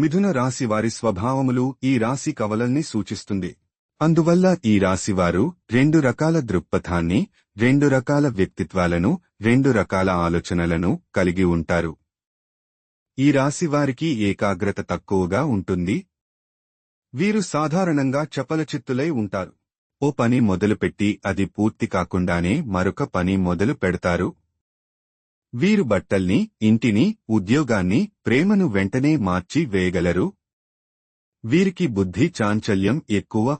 మిథున రాశి వారి స్వభావములు ఈ రాశి కవలల్ని సూచిస్తుంది. అందువల్ల ఈ రాశివారు రెండు రకాల దృక్పథాన్ని రెండు రకాల వ్యక్తిత్వాలను రెండు రకాల ఆలోచనలను కలిగి ఉంటారు. ఈ రాశివారికి ఏకాగ్రత తక్కువగా ఉంటుంది. వీరు సాధారణంగా చపలచిత్తులై ఉంటారు. ఓ పని మొదలుపెట్టి అది పూర్తి కాకుండానే మరొక పని మొదలు పెడతారు. వీరు బట్టల్ని ఇంటిని ఉద్యోగాన్ని ప్రేమను వెంటనే మార్చి వేయగలరు? వీరికి బుద్ధి చాంచల్యం ఎక్కువ.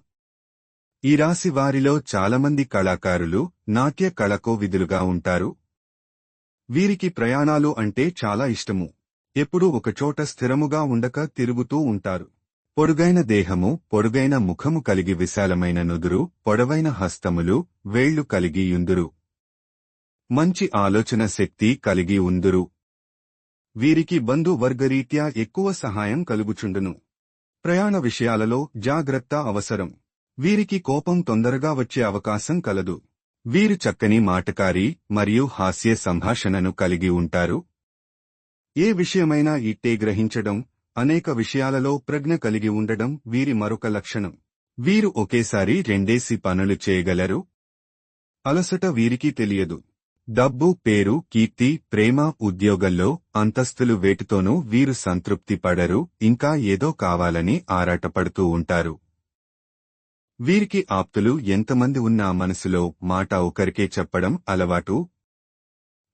ఈ రాశి వారిలో చాలామంది కళాకారులు నాట్య కళకోవిధులుగా ఉంటారు. వీరికి ప్రయాణాలు అంటే చాలా ఇష్టము. ఎప్పుడూ ఒకచోట స్థిరముగా ఉండక తిరుగుతూ ఉంటారు. పొడుగైన దేహము పొడుగైన ముఖము కలిగి విశాలమైన నుదురు పొడవైన హస్తములు వేళ్ళు కలిగి యుందురు. మంచి ఆలోచన శక్తి కలిగి ఉందురు. వీరికి బంధువర్గరీత్యా ఎక్కువ సహాయం కలుగుచుండును. ప్రయాణ విషయాలలో జాగ్రత్త అవసరం. వీరికి కోపం తొందరగా వచ్చే అవకాశం కలదు. వీరు చక్కని మాటకారి మరియు హాస్య సంభాషణను కలిగి ఉంటారు. ఏ విషయమైనా ఇట్టే గ్రహించడం అనేక విషయాలలో ప్రజ్ఞ కలిగి ఉండడం వీరి మరొక లక్షణం. వీరు ఒకేసారి రెండేసి పనులు చేయగలరు? అలసట వీరికి తెలియదు. డబ్బు పేరు కీర్తి ప్రేమ ఉద్యోగంలో అంతస్తులు వేటితోనూ వీరు సంతృప్తి పడరు ఇంకా ఏదో కావాలని ఆరాటపడుతూ ఉంటారు. వీరికి ఆప్తులు ఎంతమంది ఉన్నా మనసులో మాట ఒకరికే చెప్పడం అలవాటు.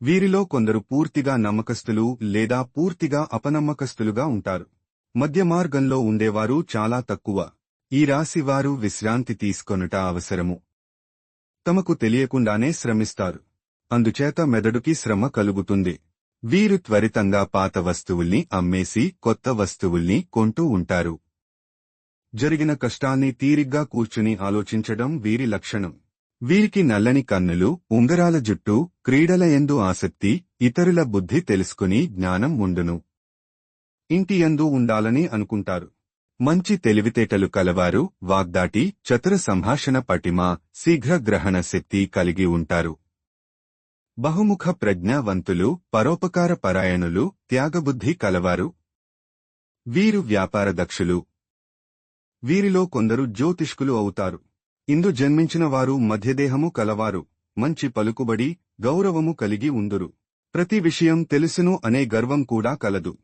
వీరిలో కొందరు పూర్తిగా నమ్మకస్తులు లేదా పూర్తిగా అపనమ్మకస్తులుగా ఉంటారు. మధ్య మార్గంలో ఉండేవారు చాలా తక్కువ. ఈ రాశివారు విశ్రాంతి తీసుకొనుట అవసరము. తమకు తెలియకుండానే శ్రమిస్తారు. అందుచేత మెదడుకి శ్రమ కలుగుతుంది. వీరు త్వరితంగా పాత వస్తువుల్ని అమ్మేసి కొత్త వస్తువుల్ని కొంటూ ఉంటారు. జరిగిన కష్టాన్ని తీరిగ్గా కూర్చుని ఆలోచించడం వీరి లక్షణం. వీరికి నల్లని కన్నులు ఉంగరాల జుట్టు క్రీడల ఎందు ఆసక్తి ఇతరుల బుద్ధి తెలుసుకుని జ్ఞానం ఉండును. ఇంటి ఎందు ఉండాలని అనుకుంటారు. మంచి తెలివితేటలు కలవారు వాగ్దాటి చతుర సంభాషణ పటిమ శీఘ్ర గ్రహణ శక్తి కలిగి ఉంటారు. బహుముఖ ప్రజ్ఞావంతులు పరోపకార పరాయణులు త్యాగబుద్ధి కలవారు. వీరు వ్యాపార దక్షులు వీరిలో కొందరు జ్యోతిష్కులు అవుతారు. ఇందు జన్మించిన వారు మధ్యదేహము కలవారు మంచి పలుకుబడి గౌరవము కలిగి ఉందురు. ప్రతి విషయం తెలుసును అనే గర్వం కూడా కలదు.